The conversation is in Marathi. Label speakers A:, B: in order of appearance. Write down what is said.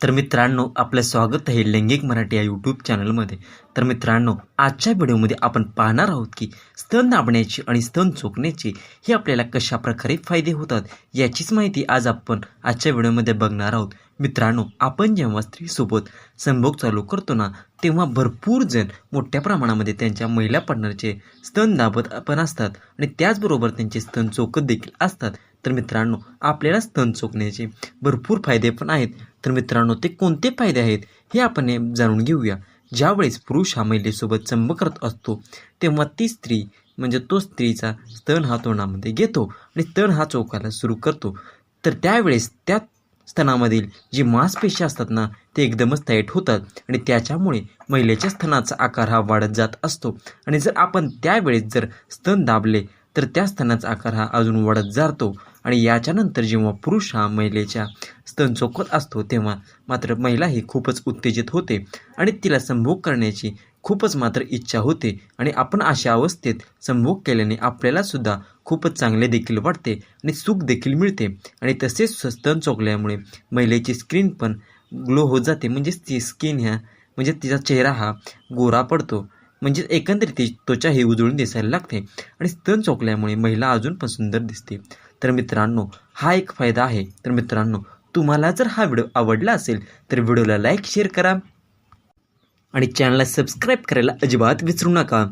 A: तर मित्रांनो आपलं स्वागत आहे लैंगिक मराठी या यूट्यूब चॅनलमध्ये तर मित्रांनो आजच्या व्हिडिओमध्ये आपण पाहणार आहोत की स्तन दाबण्याची आणि स्तन चोखण्याची हे आपल्याला कशा प्रकारे फायदे होतात याचीच माहिती आज आपण आजच्या व्हिडिओमध्ये बघणार आहोत. मित्रांनो आपण जेव्हा स्त्रीसोबत संभोग चालू करतो ना तेव्हा भरपूर जण मोठ्या प्रमाणामध्ये त्यांच्या महिला पार्टनरचे स्तन दाबत पण असतात आणि त्याचबरोबर त्यांचे स्तन चोखत देखील असतात. तर मित्रांनो आपल्याला स्तन चोखण्याचे भरपूर फायदे पण आहेत. तर मित्रांनो ते कोणते फायदे आहेत हे आपण हे जाणून घेऊया. ज्यावेळेस पुरुष हा महिलेसोबत चंब करत असतो तेव्हा ती स्त्री म्हणजे तो स्त्रीचा स्तन हा तोंडामध्ये घेतो आणि स्तन हा चोखायला सुरू करतो. तर त्यावेळेस त्या स्तनामधील जी मांसपेशी असतात ना ते एकदमच टाईट होतात आणि त्याच्यामुळे महिलेच्या स्तनाचा आकार हा वाढत जात असतो. आणि जर आपण त्यावेळेस जर स्तन दाबले तर त्या स्तनाचा आकार हा अजून वाढत जातो. आणि याच्यानंतर जेव्हा पुरुष हा महिलेच्या स्तन चोखत असतो तेव्हा मात्र महिला ही खूपच उत्तेजित होते आणि तिला संभोग करण्याची खूपच मात्र इच्छा होते आणि आपण अशा अवस्थेत संभोग केल्याने आपल्याला सुद्धा खूपच चांगले देखील वाटते आणि सुख देखील मिळते. आणि तसेच स्तन चोखल्यामुळे महिलेची स्क्रीन पण ग्लो होत जाते. म्हणजेच ती स्किन ह्या म्हणजे तिचा चेहरा हा गोरा पडतो. म्हणजे एकंदरीत ती त्वचा ही उजळून दिसायला लागते आणि स्तन चोखल्यामुळे महिला अजून पण सुंदर दिसते. तर मित्रांनो हा एक फायदा आहे. तर मित्रांनो तुम्हाला जर हा व्हिडिओ आवडला असेल तर व्हिडिओला लाईक शेअर करा आणि चॅनलला सबस्क्राईब करायला अजिबात विसरू नका.